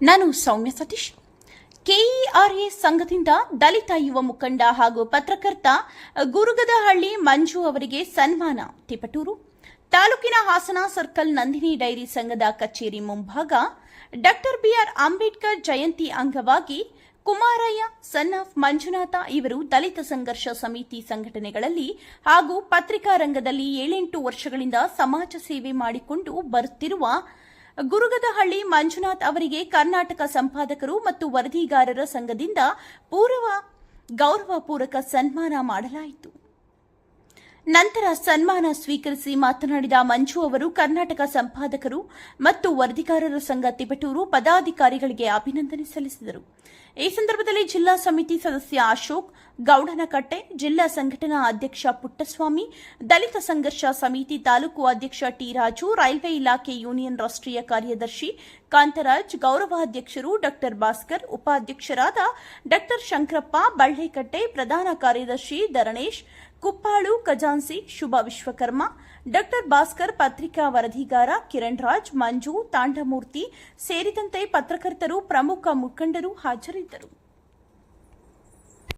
ನಾನು ಸೌಮ್ಯ ಸತೀಶ್. ಕೆಇಆರ್ಎ ಸಂಘದಿಂದ ದಲಿತ ಯುವ ಮುಖಂಡ ಹಾಗೂ ಪತ್ರಕರ್ತ ಗುರುಗದಹಳ್ಳಿ ಮಂಜು ಅವರಿಗೆ ಸನ್ಮಾನ, ತಿಪಟೂರು. ತಾಲೂಕಿನ ಹಾಸನ ಸರ್ಕಲ್ ನಂದಿನಿ ಡೈರಿ ಸಂಘದ ಕಚೇರಿ ಮುಂಭಾಗ ಡಾಕ್ಟರ್ ಬಿಆರ್ ಅಂಬೇಡ್ಕರ್ ಜಯಂತಿ ಅಂಗವಾಗಿ ಕುಮಾರಯ್ಯ, ಸನ್ ಆಫ್ ಮಂಜುನಾಥ ಇವರು ದಲಿತ ಸಂಘರ್ಷ ಸಮಿತಿ ಸಂಘಟನೆಗಳಲ್ಲಿ ಹಾಗೂ ಪತ್ರಿಕಾ ರಂಗದಲ್ಲಿ ಏಳೆಂಟು ವರ್ಷಗಳಿಂದ ಸಮಾಜ ಸೇವೆ ಮಾಡಿಕೊಂಡು ಬರುತ್ತಿರುವ ಗುರುಗದಹಳ್ಳಿ ಮಂಜುನಾಥ್ ಅವರಿಗೆ ಕರ್ನಾಟಕ ಸಂಪಾದಕರು ಮತ್ತು ವರದಿಗಾರರ ಸಂಘದಿಂದ ಪೂರ್ವ ಗೌರವಪೂರ್ವಕ ಸನ್ಮಾನ ಮಾಡಲಾಯಿತು. ನಂತರ ಸನ್ಮಾನ ಸ್ವೀಕರಿಸಿ ಮಾತನಾಡಿದ ಮಂಜು ಅವರು, ಕರ್ನಾಟಕ ಸಂಪಾದಕರು ಮತ್ತು ವರದಿಗಾರರ ಸಂಘ ತಿಪಟೂರು ಪದಾಧಿಕಾರಿಗಳಿಗೆ ಅಭಿನಂದನೆ ಸಲ್ಲಿಸಿದರು. ಈ ಸಂದರ್ಭದಲ್ಲಿ ಜಿಲ್ಲಾ ಸಮಿತಿ ಸದಸ್ಯ ಅಶೋಕ್, ಗೌಡನಕಟ್ಟೆ, ಜಿಲ್ಲಾ ಸಂಘಟನಾ ಅಧ್ಯಕ್ಷ ಪುಟ್ಟಸ್ವಾಮಿ, ದಲಿತ ಸಂಘರ್ಷ ಸಮಿತಿ ತಾಲೂಕು ಅಧ್ಯಕ್ಷ ಟಿ ರಾಜು ರೈಲ್ವೆ ಇಲಾಖೆ ಯೂನಿಯನ್ ರಾಷ್ಟ್ರೀಯ ಕಾರ್ಯದರ್ಶಿ ಕಾಂತರಾಜ್, ಗೌರವಾಧ್ಯಕ್ಷರು ಡಾಕ್ಟರ್ ಭಾಸ್ಕರ್, ಉಪಾಧ್ಯಕ್ಷರಾದ ಡಾಕ್ಟರ್ ಶಂಕರಪ್ಪ, ಬಳ್ಳಿಕಟ್ಟೆ ಪ್ರಧಾನ ಕಾರ್ಯದರ್ಶಿ ಧರಣೇಶ್ ಕುಪ್ಪಾಳು ಖಜಾನ್ಸಿ ಶುಭ ವಿಶ್ವಕರ್ಮ, ಡಾಕ್ಟರ್ ಭಾಸ್ಕರ್, ಪತ್ರಿಕಾ ವರದಿಗಾರ, ಕಿರಣ್ ರಾಜ್, ಮಂಜು, ತಾಂಡಮೂರ್ತಿ ಸೇರಿದಂತೆ ಪತ್ರಕರ್ತರು, ಪ್ರಮುಖ ಮುಖಂಡರು ಹಾಜರಿದ್ದರು.